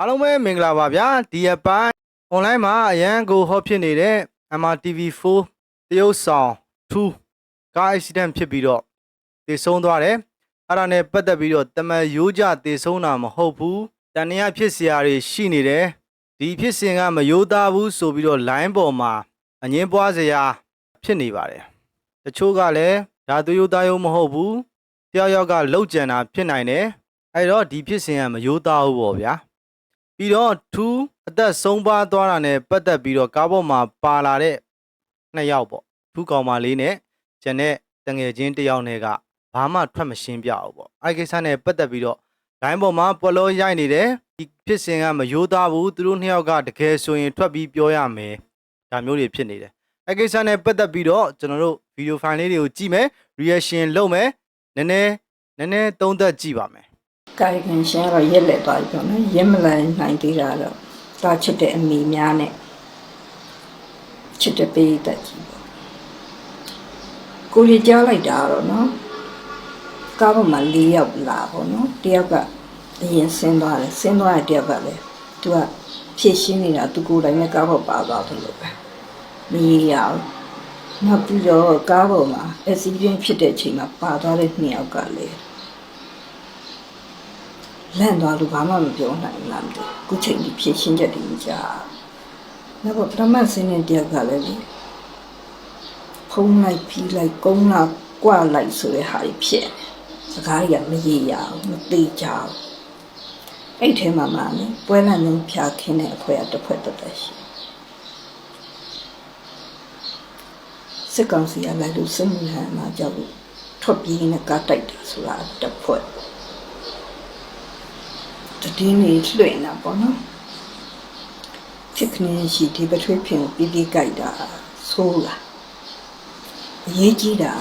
အားလုံးပဲမင်္ဂလာပါဗျာဒီရပိုင်း online မှာအရန်ကိုဟော့ဖြစ်နေတဲ့ MRTV4 တရုတ်ဆောင်2 car accident ဖြစ်ပြီးတော့သေဆုံးသွားတယ်အဲ့ဒါနဲ့ပတ်သက်ပြီးတော့တမန်ရိုးကြသေဆုံးတာမဟုတ်ဘူးတန်ရာဖြစ်စရာတွေရှိနေတယ်ဒီဖြစ်စဉ်ကမရိုးသားဘူးဆိုပြီးတော့ line ပေါ်မှာအငင်းပွားစရာဖြစ်နေပါတယ်တချို့ကလည်းဒါသူရိုးသားရုံမဟုတ်ဘူးတယောက်ယောက်ကလှုပ်ကြံတာဖြစ်နိုင်တယ်အဲ့တော့ဒီဖြစ်စဉ်ကမရိုးသားဘူးပေါ့ဗျာ ပြီးတော့ထူးအသက်ဆုံးပါသွားတာနဲ့ပတ်သက်ပြီးတော့ကားပေါ်မှာပါလာတဲ့နှစ်ယောက်ပေါ့ထူးကောင်မလေးနဲ့ကျန်တဲ့တငယ်ချင်းတစ်ယောက်နဲ့ကဘာမှထွက်မရှင်းပြဘူးပေါ့အဲဒီကိစ္စနဲ့ပတ်သက်ပြီးတော့လိုင်းပေါ်မှာပွက်လို့ရိုက်နေတယ်ဒီဖြစ်စဉ်ကမယိုးသားဘူးသူတို့နှစ်ယောက်ကတကယ်ဆိုရင်ထွက်ပြီးပြောရမယ်ဒါမျိုးတွေဖြစ်နေတယ်အဲဒီကိစ္စနဲ့ပတ်သက်ပြီးတော့ကျွန်တော်တို့ဗီဒီယိုဖိုင်လေးတွေကိုကြည့်မယ် reaction လုပ်မယ်နည်းနည်းနည်းနည်းသုံးသပ်ကြည့်ပါမယ် ကာယကံရှင်ကတော့ရက်လက်သွားပြီပေါ့နော်ရက်မလန်နိုင်သေးတာတော့တာချစ်တဲ့အမိများနဲ့ချစ်တဲ့ပေးတက်ကြီးပေါ့ကိုကြီးကြားလိုက်တာကတော့နော်ကားပေါ်မှာ၄ယောက်လာပေါ့နော်တယောက်ကအရင်ဆင်းသွားတယ်ဆင်းသွားတဲ့တယောက်ကလည်းသူကဖြည့်ရှင်းနေတာသူကိုယ်တိုင်နဲ့ကားပေါ်ပါသွားတယ်လို့ပဲမရရအောင်နောက်ပြီးတော့ကားပေါ်မှာအက်ဆီဒင့်ဖြစ်တဲ့အချိန်မှာပါသွားတဲ့နှစ်ယောက်ကလည်း လန့်သွားလို့ဘာမှမပြောနိုင်ဘူးလားမသိဘူးခုချိန်ကြီးဖြစ်ရှင်းချက်တွေမကြဘူးနောက်တော့ပထမစင်းတဲ့တယောက်ကလည်းလေဖုံးလိုက်ပြီးလိုက်ကုန်းလာကွာလိုက်ဆိုတဲ့ဟာကြီးဖြစ်နေစကားကြီးကမရေရဘူးမသေးကြဘူးအဲ့ထဲမှာမှလေပွဲလန့်လုံးဖြာခင်းတဲ့အဖွဲအတစ်ဖွဲတက်တက်ရှိစစ်ကောင်စီကလည်းလူစစ်မှုဟန်မှာကြောက်လို့ထွက်ပြေးနေကားတိုက်တာဆိုတာတစ်ဖွဲ့ တည်င်းနေလွှင့်တာပေါ့နော်ချစ်ခနေရှိဒီပထွေးဖင်ကိုပြီးပြီးကြိုက်တာဆိုးလာအရေးကြီးတာ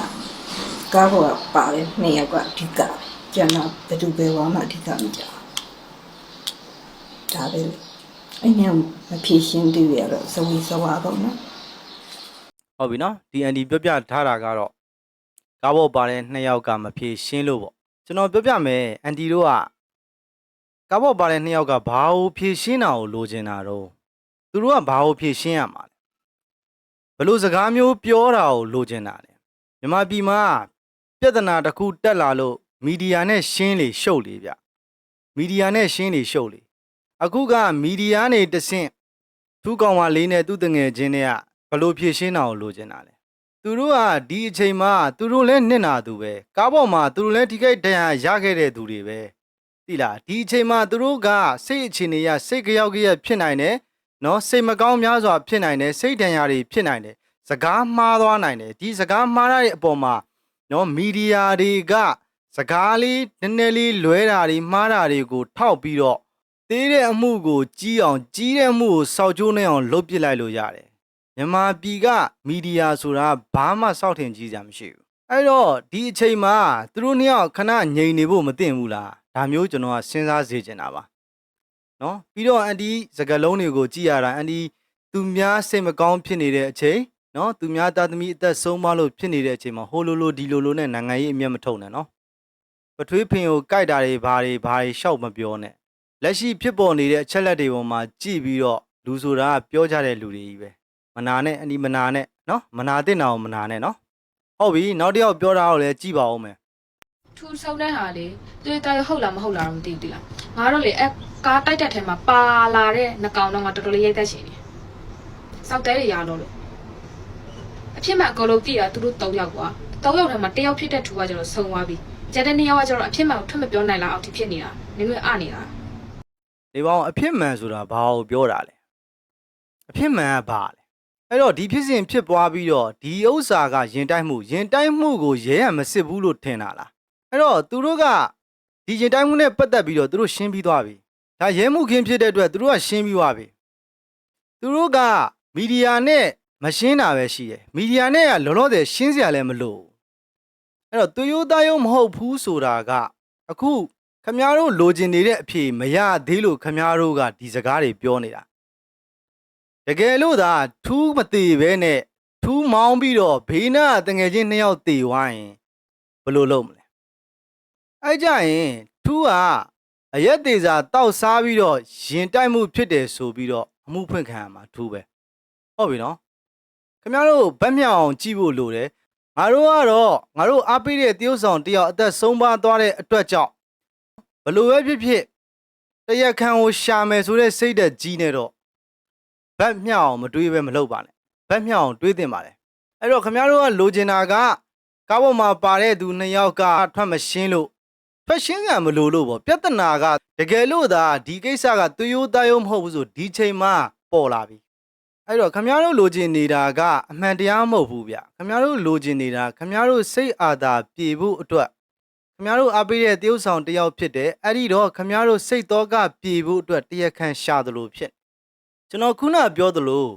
ကားပေါ်ကပါတဲ့နှစ်ယောက်ကအဓိကကျန်တော့ဘယ်သူပဲဝါမှအဓိကမကြဘူးဒါပဲလေအဲ့ညမဖြေရှင်းသေးရတော့ဇဝီဇဝါပေါ့နော်ဟုတ်ပြီနော်ဒီအန်ဒီပြောပြထားတာကတော့ကားပေါ်ပါတဲ့နှစ်ယောက်ကမဖြေရှင်းလို့ပေါ့ကျွန်တော်ပြောပြမယ်အန်ဒီတို့က ကားပေါ်ပါတဲ့နှစ်ယောက်ကဘာကိုဖြေရှင်းတာကိုလိုချင်တာတော့သူတို့ကဘာကိုဖြေရှင်းရမှာလဲဘလို့စကားမျိုးပြောတာကိုလိုချင်တာလဲမြန်မာပြည်မှာပြဿနာတစ်ခုတက်လာလို့မီဒီယာနဲ့ရှင်းလေရှုပ်လေဗျမီဒီယာနဲ့ရှင်းလေရှုပ်လေအခုကမီဒီယာနေတဆင့်သူ့ကောင်မလေးနဲ့သူ့တငယ်ချင်းတွေကဘလို့ဖြည့်ရှင်းတာကိုလိုချင်တာလဲသူတို့ကဒီအချိန်မှာသူတို့လည်းနစ်နာသူပဲကားပေါ်မှာသူတို့လည်းထိခိုက်ဒဏ်ရာရခဲ့တဲ့သူတွေပဲ သိလားဒီအချိန်မှာသူတို့ကစိတ်အခြေအနေရစိတ်ကြောက်ကြက်ဖြစ်နိုင်တယ်နော်စိတ်မကောင်းများစွာဖြစ်နိုင်တယ်စိတ်ဒဏ်ရာတွေဖြစ်နိုင်တယ်စကားမှားသွားနိုင်တယ်ဒီစကားမှားရတဲ့အပေါ်မှာနော်မီဒီယာတွေကစကားလေးနည်းနည်းလေးလွဲတာတွေမှားတာတွေကိုထောက်ပြီးတော့သေးတဲ့အမှုကိုကြီးအောင်ကြီးတဲ့အမှုကိုစောက်ကျိုးနေအောင်လုပ်ပစ်လိုက်လို့ရတယ်မြန်မာပြည်ကမီဒီယာဆိုတာဘာမှစောက်ထင်ကြီးကြမရှိဘူးအဲ့တော့ဒီအချိန်မှာသူတို့နှစ်ယောက်ခဏငြိမ်နေဖို့မသင့်ဘူးလား ဒါမျိုးကျွန်တော်ကစဉ်းစားစေချင်တာပါနော်ပြီးတော့အန်တီစကလုံးတွေကိုကြည့်ရတာအန်တီသူများစိတ်မကောင်းဖြစ်နေတဲ့အချိန်နော်သူများသားသမီးအသက်ဆုံးမလို့ဖြစ်နေတဲ့အချိန်မှာဟိုလိုလိုဒီလိုလိုနဲ့နိုင်ငံရေးအမျက်မထုတ်နဲ့နော်ပထွေးဖင်ကိုကြိုက်တာတွေဘာတွေဘာတွေရှောက်မပြောနဲ့လက်ရှိဖြစ်ပေါ်နေတဲ့အချက်လက်တွေပေါ်မှာကြည့်ပြီးတော့လူဆိုတာကပြောကြတဲ့လူတွေကြီးပဲမနာနဲ့အနီမနာနဲ့နော်မနာတဲ့နာအောင်မနာနဲ့နော်ဟုတ်ပြီနောက်တစ်ယောက်ပြောတာကိုလည်းကြည့်ပါဦးမယ် ထူဆုံးတဲ့ဟာလေတွေ့တယ်ဟုတ်လားမဟုတ်လားတော့မသိဘူးတိလားငါတို့လေအဲကားတိုက်တဲ့ထဲမှာပါလာတဲ့နှကောင်တော့ငါတော်တော်လေးရိုက်သက်ရှင်နေစောက်တဲတွေရတော့လို့အဖြစ်မှန်အကုန်လုံးကြည့်တာသူတို့၃ယောက်ကွာ၃ယောက်ထဲမှာတစ်ယောက်ဖြစ်တဲ့ထူကကျတော့ဆုံသွားပြီကျန်တဲ့နှစ်ယောက်ကကျတော့အဖြစ်မှန်ကိုထွက်မပြောနိုင်လားအောက်ထိဖြစ်နေတာနင်းနွေအနေတာဒီပေါင်းအဖြစ်မှန်ဆိုတာဘာကိုပြောတာလဲအဖြစ်မှန်ကဘာလဲအဲ့တော့ဒီဖြစ်စဉ်ဖြစ်ပွားပြီးတော့ဒီဥစ္စာကယင်တိုက်မှုယင်တိုက်မှုကိုရဲရမစစ်ဘူးလို့ထင်တာလား အဲ့တော့သူတို့ကဒီယင်တိုက်မှုနဲ့ပတ်သက်ပြီးတော့သူတို့ရှင်းပြီးသွားပြီဒါရဲမှုခင်းဖြစ်တဲ့အတွက်သူတို့ကရှင်းပြီးသွားပြီသူတို့ကမီဒီယာနဲ့မရှင်းတာပဲရှိတယ်မီဒီယာနဲ့ကလောလောဆယ်ရှင်းစရာလည်းမလိုဘူးအဲ့တော့သူရိုးသားရုံမဟုတ်ဘူးဆိုတာကအခုခမားတို့လိုချင်နေတဲ့အဖြေမရသေးလို့ခမားတို့ကဒီစကားတွေပြောနေတာတကယ်လို့သာထူးမသေးပဲနဲ့ထူးမောင်းပြီးတော့ဘေးနာတငယ်ချင်းနှစ်ယောက်တေသွားရင်ဘယ်လိုလုပ်မလဲ အဲ့ကြရင်ထူးကအရက်သေးစာတောက်စားပြီးတော့ရင်တိုက်မှုဖြစ်တယ်ဆိုပြီးတော့အမှုဖွင့်ခံရမှာထူးပဲဟုတ်ပြီနော်ခင်ဗျားတို့ဗတ်မြောက်အောင်ကြည့်ဖို့လိုတယ်ငါတို့ကတော့ငါတို့အားပေးတဲ့တရုတ်ဆောင်တယောက်အသက်ဆုံးပါသွားတဲ့အတွက်ကြောင့်ဘလို့ပဲဖြစ်ဖြစ်တရက်ခံကိုရှာမယ်ဆိုတဲ့စိတ်သက်ကြီးနေတော့ဗတ်မြောက်အောင်မတွေးပဲမလုပ်ပါနဲ့ဗတ်မြောက်အောင်တွေးသင့်ပါတယ်အဲ့တော့ခင်ဗျားတို့ကလိုချင်တာကကားပေါ်မှာပါတဲ့သူနှစ်ယောက်ကထွက်မရှင်းလို့ ဖက်ရှင်ကမလို့လို့ပေါ့ပြဿနာကတကယ်လို့သာဒီကိစ္စကသူရိုးသားရိုးမဟုတ်ဘူးဆိုဒီချိန်မှပေါ်လာပြီအဲ့တော့ခမရတို့လိုချင်နေတာကအမှန်တရားမဟုတ်ဘူးဗျခမရတို့လိုချင်နေတာခမရတို့စိတ်အာသာပြေဖို့အတွက်ခမရတို့အားပေးတဲ့တရုတ်ဆောင်တယောက်ဖြစ်တယ်အဲ့ဒီတော့ခမရတို့စိတ်တော်ကပြေဖို့အတွက်တရားခံရှာသလိုဖြစ်ကျွန်တော်ခုနပြောသလို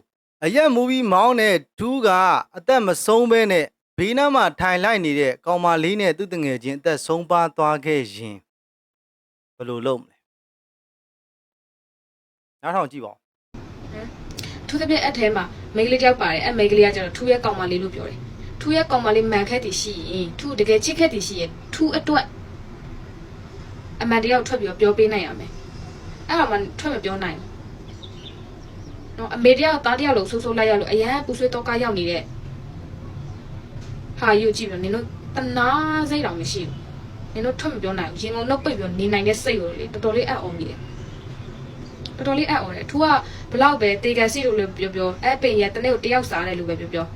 အရက်မူပြီးမောင်းတဲ့ဒူးကအသက်မဆုံးဘဲနဲ့ ဘေးနားမှာထိုင်လိုက်နေတဲ့ကောင်မလေးနဲ့သူ့တငယ်ချင်းအသက်ဆုံးပါသွားခဲ့ရင်ဘယ်လိုလုပ်မလဲနားထောင်ကြည့်ပါဦးထူးသဖြင့်အဲ့ထဲမှာမိန်းကလေးတယောက်ပါတယ်အဲ့မိန်းကလေးကကျတော့ထူးရဲ့ကောင်မလေးလို့ပြောတယ်ထူးရဲ့ကောင်မလေးမှန်ခက်တည်ရှိရင်ထူးတကယ်ချစ်ခက်တည်ရှိရင်ထူးအတွက်အမှန်တရားကိုထွက်ပြီးတော့ပြောပေးနိုင်ရမယ်အဲ့ဒါမှထွက်မပြောနိုင်ဘူးနော်အမေတရားကသားတရားလို့ဆိုးဆိုးလိုက်ရလို့အရန်ပူဆွေးတော့ကရောက်နေတဲ့ ဟာယူကြည့်ပြီးတော့နင်တို့တနာစိတ်တော်မရှိဘူးနင်တို့ထွက်မပြောနိုင်ဘူးရင်ကုန်တော့ပိတ်ပြီးတော့နေနိုင်တဲ့စိတ်ကိုလေတော်တော်လေးအံ့ဩမိတယ်တော်တော်လေးအံ့ဩတယ်သူကဘလောက်ပဲတေကန်စီလို့လည်းပြောပြောအဲ့ပင်ရတနေ့ကိုတယောက်စားတယ်လို့ပဲပြောပြော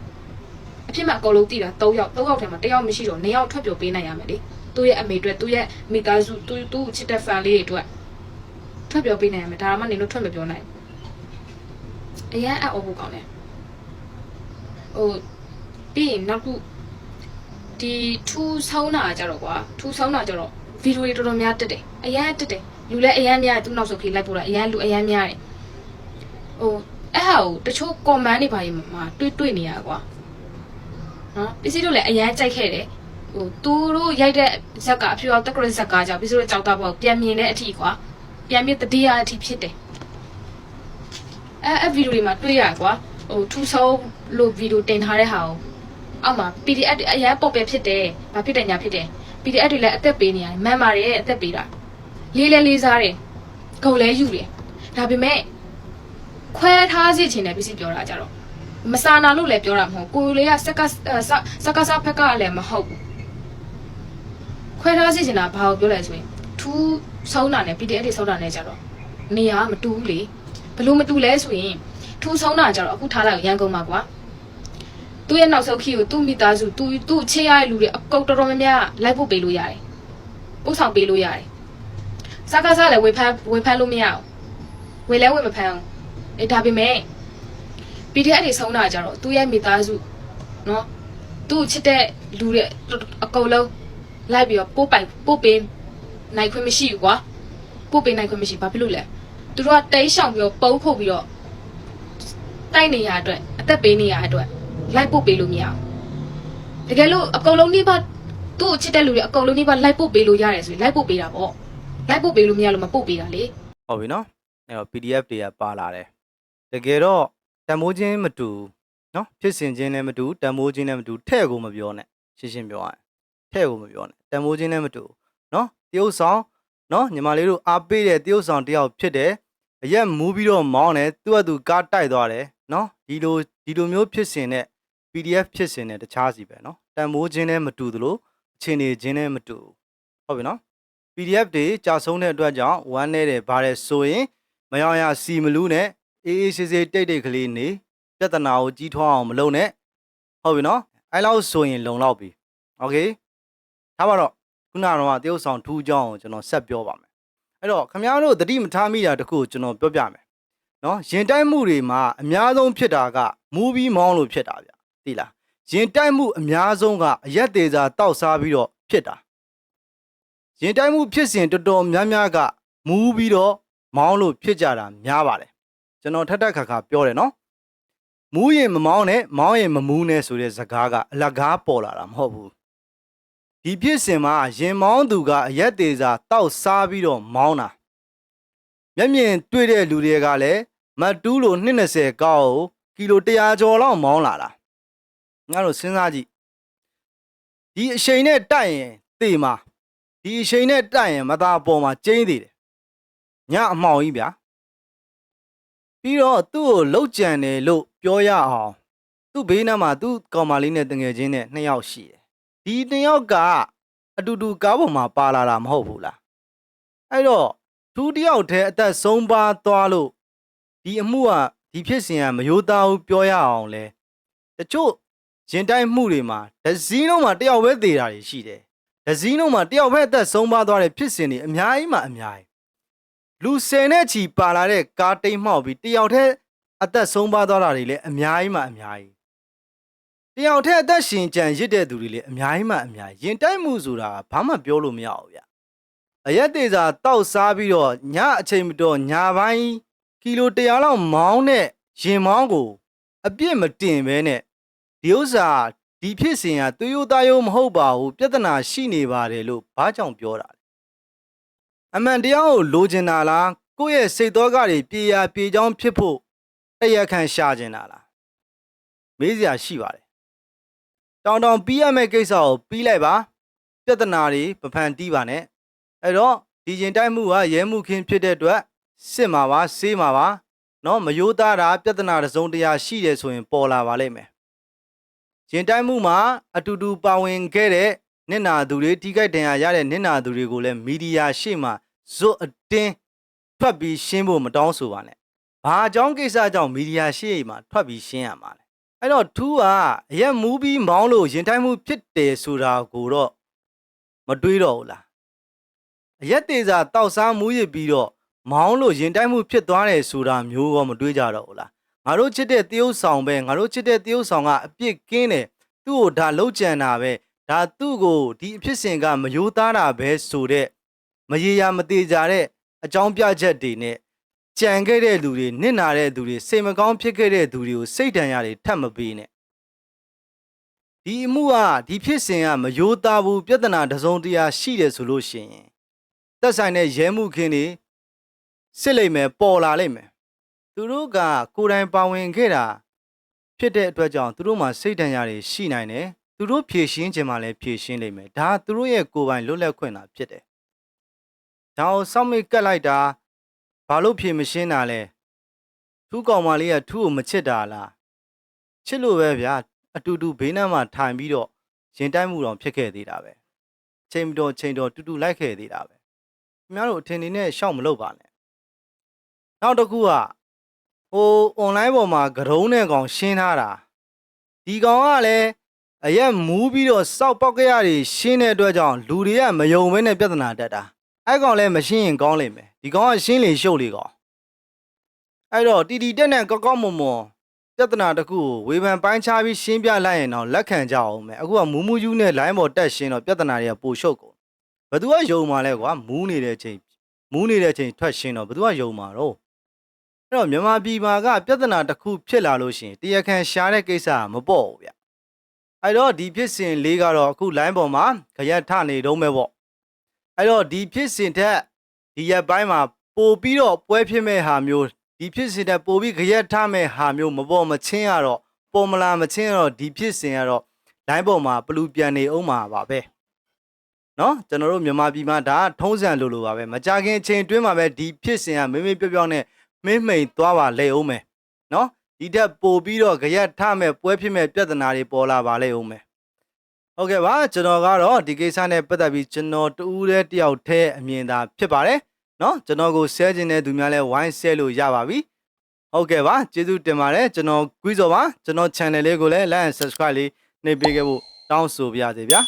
အဖြစ်မှအကုန်လုံးတည်တာ၃ယောက်၃ယောက်ထဲမှာတယောက်မရှိတော့၂ယောက်ထွက်ပြောပေးနိုင်ရမယ်လေသူ့ရဲ့အမေအတွက်သူ့ရဲ့မိသားစုသူသူ့ချစ်တဲ့ fan လေးတွေအတွက်ထွက်ပြောပေးနိုင်ရမယ်ဒါမှနေလို့ထွက်မပြောနိုင်ဘူးအရန်အံ့ဩဖို့ကောင်းတယ်ဟိုပြီးရင်နောက်ခု ဒီထူးဆောင်းတာကြတော့ကွာထူးဆောင်းတာကြတော့ဗီဒီယိုတွေတော်တော်များတက်တယ်အရန်တက်တယ်လူလည်းအရန်များတယ်သူနောက်ဆုံးခေလိုက်ပို့တာအရန်လူအရန်များတယ်ဟိုအဲ့ဟာကိုတချို့ comment တွေပါရင်မှာတွေ့တွေ့နေရကွာနော်ပစ္စည်းတို့လည်းအရန်ကြိုက်ခဲ့တယ်ဟိုသူတို့ရိုက်တဲ့ဇက်ကအဖြူအောင်တက်ကရဇက်ကားကြောင့်ပစ္စည်းတို့ကြောက်တာပေါ့ပြန်မြင်တဲ့အထိကွာပြန်မြင်တတိယအထိဖြစ်တယ်အဲ့အဲ့ဗီဒီယိုတွေမှာတွေ့ရကွာဟိုထူဆောင်းလို့ဗီဒီယိုတင်ထားတဲ့ဟာကို အောက်မှာ PDF တွေအရန်ပုတ်ပဲဖြစ်တယ်ဘာဖြစ်တယ်ညာဖြစ်တယ် PDF တွေလည်းအသက်ပေးနေရတယ်မှန်ပါတယ်အသက်ပေးတာလေးလဲလေးစားတယ်ဂုံလဲယူတယ်ဒါပေမဲ့ခွဲထားစီချင်တယ်ပစ္စည်းပြောတာကြတော့မစာနာလို့လည်းပြောတာမဟုတ်ကိုယ်လေးကစက်ကစက်ကစားဖက်ကလည်းမဟုတ်ဘူးခွဲထားစီချင်တာဘာကိုပြောလဲဆိုရင်ထူးဆုံးတာနဲ့ PDF တွေဆုံးတာနဲ့ကြတော့နေရာမတူဘူးလေဘလို့မတူလဲဆိုရင်ထူးဆုံးတာကြတော့အခုထားလိုက်ရန်ကုန်မှာကွာ သူ့ရဲ့နောက်ဆုံးခီကိုသူ့မိသားစုသူ့သူ့ချစ်ရတဲ့လူတွေအကုတ်တော်တော်များများလိုက်ဖို့ပေးလို့ရတယ်ပို့ဆောင်ပေးလို့ရတယ်စကားစားလည်းဝေဖန်ဝေဖန်လို့မရဘူးဝေလဲဝေမဖန်ဘူးအဲဒါပေမဲ့ PDF တွေဆုံးတာကြတော့သူ့ရဲ့မိသားစုနော်သူ့ချစ်တဲ့လူတွေအကုန်လုံးလိုက်ပြီးတော့ပို့ပိုင်ပို့ပေးနိုင်ခွင့်မရှိဘူးကွာပို့ပေးနိုင်ခွင့်မရှိဘာဖြစ်လို့လဲသူတို့ကတိတ်ရှောင်ပြီးတော့ပုံဖုတ်ပြီးတော့တိုက်နေရအတွက်အသက်ပေးနေရအတွက် လိုက်ပို့ပေးလို့မရဘူးတကယ်လို့အကုန်လုံးနှိပါသူ့ကိုချစ်တဲ့လူတွေအကုန်လုံးနှိပါလိုက်ပို့ပေးလို့ရတယ်ဆိုရင်လိုက်ပို့ပေးတာပေါ့လိုက်ပို့ပေးလို့မရလို့မပို့ပေးတာလေဟုတ်ပြီနော်အဲ့တော့ PDF တွေကပါလာတယ်တကယ်တော့တန်မိုးချင်းမတူနော်ဖြစ်စဉ်ချင်းလည်းမတူတန်မိုးချင်းလည်းမတူထဲ့ကိုမပြောနဲ့ရှင်းရှင်းပြောရရင်ထဲ့ကိုမပြောနဲ့တန်မိုးချင်းလည်းမတူနော်တရုပ်ဆောင်နော်ညီမလေးတို့အားပေးတဲ့တရုပ်ဆောင်တယောက်ဖြစ်တယ်အရက်မူးပြီးတော့မောင်းတယ်သူ့အတူကားတိုက်သွားတယ်နော်ဒီလိုဒီလိုမျိုးဖြစ်စဉ်နဲ့ PDF ဖြစ်စဉ်နဲ့တခြားစီပဲနော်တန်မိုးချင်းလည်းမတူသလိုအချိန်နေချင်းလည်းမတူဟုတ်ပြီနော် PDF တွေကြာဆုံးတဲ့အတွက်ကြောင့်ဝမ်းနေတယ်ဗါတယ်ဆိုရင်မယောင်ရစီမလူးနဲ့အေးအေးဆေးဆေးတိတ်တိတ်ကလေးနေပြဿနာကိုကြီးထွားအောင်မလုပ်နဲ့ဟုတ်ပြီနော်အဲလောက်ဆိုရင်လုံလောက်ပြီโอเคဒါမှတော့ခုနကတော့တရုတ်ဆောင်ထူးကြောင်းကိုကျွန်တော်ဆက်ပြောပါမယ်အဲ့တော့ခမ ्या တို့တတိမထားမိတာတခုကိုကျွန်တော်ပြောပြမယ်နော်ရင်တိုက်မှုတွေမှာအများဆုံးဖြစ်တာကမူဗီမောင်းလို့ဖြစ်တာဗျ သိလားရင်တိုက်မှုအများဆုံးကအရက်သေးစာတောက်စားပြီးတော့ဖြစ်တာရင်တိုက်မှုဖြစ်စဉ်တော်တော်များများကမူးပြီးတော့မောင်းလို့ဖြစ်ကြတာများပါတယ်ကျွန်တော်ထက်ထက်ခါခါပြောတယ်နော်မူးရင်မမောင်းနဲ့မောင်းရင်မမူးနဲ့ဆိုတဲ့ဇကားကအလကားပေါ်လာတာမဟုတ်ဘူးဒီဖြစ်စဉ်မှာရင်မောင်းသူကအရက်သေးစာတောက်စားပြီးတော့မောင်းတာမျက်မြင်တွေ့တဲ့လူတွေကလည်းမတ်တူးလို220ကောက်ကိုကီလို100ကျော်လောက်မောင်းလာတာ ငါတို့စဉ်းစားကြည့်ဒီအချိန်နဲ့တိုက်ရင်သေမှာဒီအချိန်နဲ့တိုက်ရင်မသားအပေါ်မှာကျင်းသေးတယ်ညအမှောင်ကြီးဗျာပြီးတော့သူ့ကိုလှုပ်ကြံတယ်လို့ပြောရအောင်သူ့ဘေးနားမှာသူ့ကောင်မလေးနဲ့တငယ်ချင်းနဲ့နှစ်ယောက်ရှိတယ်ဒီနှစ်ယောက်ကအတူတူကားပေါ်မှာပါလာတာမဟုတ်ဘူးလားအဲ့တော့သူတစ်ယောက်တည်းအသက်ဆုံးပါသွားလို့ဒီအမှုကဒီဖြစ်စဉ်ကမယိုးသားဘူးပြောရအောင်လဲတချို့ ရင်တိုင်းမှုတွေမှာဒဇီးလုံးမှာတယောက်ပဲသေးတာတွေရှိတယ်ဒဇီးလုံးမှာတယောက်ပဲအသက်ဆုံးပါသွားတဲ့ဖြစ်စဉ်တွေအများကြီးမှအများကြီးလူဆယ်နဲ့ချီပါလာတဲ့ကားတိမ်မှောက်ပြီးတယောက်တည်းအသက်ဆုံးပါသွားတာတွေလည်းအများကြီးမှအများကြီးတယောက်တည်းအသက်ရှင်ကြံရစ်တဲ့သူတွေလည်းအများကြီးမှအများကြီးရင်တိုက်မှုဆိုတာဘာမှပြောလို့မရဘူးဗျအရက်သေးစာတောက်စားပြီးတော့ညအချိန်မတော်ညာပိုင်းကီလို100လောက်မောင်းတဲ့ရင်မောင်းကို အပြစ်မတင်ဘဲနဲ့ ဒီဥစ္စာဒီဖြစ်စဉ်ကသွေးရိုးသားရိုးမဟုတ်ပါဘူးပြဿနာရှိနေပါတယ်လို့ဘာကြောင့်ပြောတာလဲ အမှန်တရားကိုလိုချင်တာလားကိုယ့်ရဲ့စိတ်သောကတွေပြေရာပြေချောင်းဖြစ်ဖို့တရက်ခန့်ရှာချင်တာလားမေးစရာရှိပါတယ်တောင်တောင်ပြီးရမယ့်ကိစ္စကိုပြီးလိုက်ပါပြဿနာတွေပဖန်တီးပါနဲ့အဲ့တော့ဒီကျင်တိုက်မှုကရဲမှုခင်းဖြစ်တဲ့အတွက်စစ်မှာပါဆေးမှာပါเนาะမယိုးသားတာပြဿနာတစ်စုံတစ်ရာရှိတယ်ဆိုရင်ပေါ်လာပါလိမ့်မယ် ကျင်တိုက်မှုမှာအတူတူပါဝင်ခဲ့တဲ့နစ်နာသူတွေထိခိုက်ဒဏ်ရာရတဲ့နစ်နာသူတွေကိုလည်းမီဒီယာရှေ့မှာဇွတ်အတင်းထွက်ပြီးရှင်းဖို့မတောင်းဆိုပါနဲ့။ဘာအကြောင်းကိစ္စကြောင့်မီဒီယာရှေ့မှာထွက်ပြီးရှင်းရမှာလဲ။အဲ့တော့ထူးကအရက်မူးပြီးမောင်းလို့ရင်ထိုင်မှုဖြစ်တယ်ဆိုတာကိုတော့မတွေးတော့ဘူးလား။အရက်သေးစာတောက်စားမူးရစ်ပြီးတော့မောင်းလို့ရင်တိုင်မှုဖြစ်သွားတယ်ဆိုတာမျိုးရောမတွေးကြတော့ဘူးလား။ ငါတို့ချစ်တဲ့တရုတ်ဆောင်ပဲငါတို့ချစ်တဲ့တရုတ်ဆောင်ကအပြစ်ကင်းတယ်သူ့ကိုဒါလှုပ်ကြံတာပဲဒါသူ့ကိုဒီအဖြစ်စဉ်ကမယိုးသားတာပဲဆိုတဲ့မရေရာမသေးကြတဲ့အကြောင်းပြချက်တွေနဲ့ကြံခဲ့တဲ့လူတွေနစ်နာတဲ့သူတွေစိတ်မကောင်းဖြစ်ခဲ့တဲ့သူတွေကိုစိတ်ဒဏ်ရာတွေထပ်မပေးနဲ့ဒီအမှုကဒီဖြစ်စဉ်ကမယိုးသားဘူးပြဿနာတစ်စုံတစ်ရာရှိတယ်ဆိုလို့ရှိရင်သက်ဆိုင်တဲ့ရဲမှုခင်းတွေစစ်လိမ့်မယ်ပေါ်လာလိမ့်မယ် သူတို့ကကိုယ်တိုင်ပါဝင်ခဲ့တာဖြစ်တဲ့အတွက်ကြောင့်သူတို့မှာစိတ်ဒဏ်ရာတွေရှိနိုင်တယ်သူတို့ဖြည့်ရှင်းခြင်းမှလည်းဖြည့်ရှင်းလိမ့်မယ်ဒါကသူတို့ရဲ့ကိုယ်ပိုင်လွတ်လပ်ခွင့်တာဖြစ်တယ်ဒါကိုစောင့်မိတ်ကတ်လိုက်တာဘာလို့ဖြေမရှင်းတာလဲထူးကောင်မလေးကထူးကိုမချစ်တာလားချစ်လို့ပဲဗျာအတူတူဘေးနားမှာထိုင်ပြီးတော့ရင်တိုက်မှုတော့ဖြစ်ခဲ့သေးတာပဲချိန်မတော်ချိန်တော်တူတူလိုက်ခဲ့သေးတာပဲခင်ဗျားတို့အထင်နေနဲ့ရှောက်မလုပ်ပါနဲ့နောက်တစ်ခုက ဟို online ပေါ်မှာကရုံးနဲ့ကောင်ရှင်းထားတာဒီကောင်ကလည်းအရက်မူးပြီးတော့စောက်ပေါက်ကရတွေရှင်းတဲ့အတွက်ကြောင့်လူတွေကမယုံဘဲနဲ့ပြဿနာတက်တာအဲ့ကောင်လည်းမရှင်းရင်ကောင်းလိမ့်မယ်ဒီကောင်ကရှင်းလေရှုပ်လေကောင်အဲ့တော့တီတီတက်နဲ့ကောက်ကောက်မွန်မွန်ပြဿနာတစ်ခုကိုဝေဖန်ပိုင်းခြားပြီးရှင်းပြလိုက်ရင်တော့လက်ခံကြအောင်မယ်အခုကမူးမူးယူးနဲ့ line ပေါ်တက်ရှင်းတော့ပြဿနာတွေကပိုရှုပ်ကုန်ဘသူကယုံမှာလဲကွာမူးနေတဲ့ချိန်မူးနေတဲ့ချိန်ထွက်ရှင်းတော့ဘသူကယုံမှာတော့ အဲ့တော့မြန်မာပြည်မှာကပြဿနာတစ်ခုဖြစ်လာလို့ရှရင်တရားခံရှားတဲ့ကိစ္စကမပေါ့ဘူးဗျအဲ့တော့ဒီဖြစ်စဉ်လေးကတော့အခု line ပေါ်မှာခရက်ထနေတော့မယ်ပေါ့ အဲ့တော့ဒီဖြစ်စဉ်ထက်ဒီရက်ပိုင်းမှာပို့ပြီးတော့ပွဲဖြစ်မဲ့ဟာမျိုးဒီဖြစ်စဉ်ထက်ပို့ပြီးကြရက်ထားမဲ့ဟာမျိုးမပေါ်မချင်းရတော့ပေါ်မလာမချင်းရတော့ဒီဖြစ်စဉ်ကတော့ line ပေါ်မှာပလူပြန်နေအောင်မှာပါပဲเนาะကျွန်တော်တို့မြန်မာပြည်မှာဒါကထုံးစံလိုလိုပါပဲမကြခင်အချိန်တွင်းမှာပဲဒီဖြစ်စဉ်ကမင်းမင်းပြောပြောနဲ့ မင်းမိန်သွားပါလဲအောင်မယ်နော်ဒီတက်ပို့ပြီးတော့ကြရက်ထမဲ့ပွဲဖြစ်မဲ့ပြဿနာတွေပေါ်လာပါလဲအောင်မယ်ဟုတ်ကဲ့ပါကျွန်တော်ကတော့ဒီကိစ္စနဲ့ပတ်သက်ပြီးကျွန်တော်တူးတဲ့တယောက်တည်းအမြင်သာဖြစ်ပါတယ်နော်ကျွန်တော်ကိုဆဲခြင်းတဲ့သူများလဲဝိုင်းဆဲလို့ရပါပြီဟုတ်ကဲ့ပါကျေးဇူးတင်ပါတယ်ကျွန်တော် quiz ပါကျွန်တော် channel လေးကိုလည်း like and subscribe လေးနှိပ်ပေးခဲ့ဖို့တောင်းဆိုပါရစေဗျာ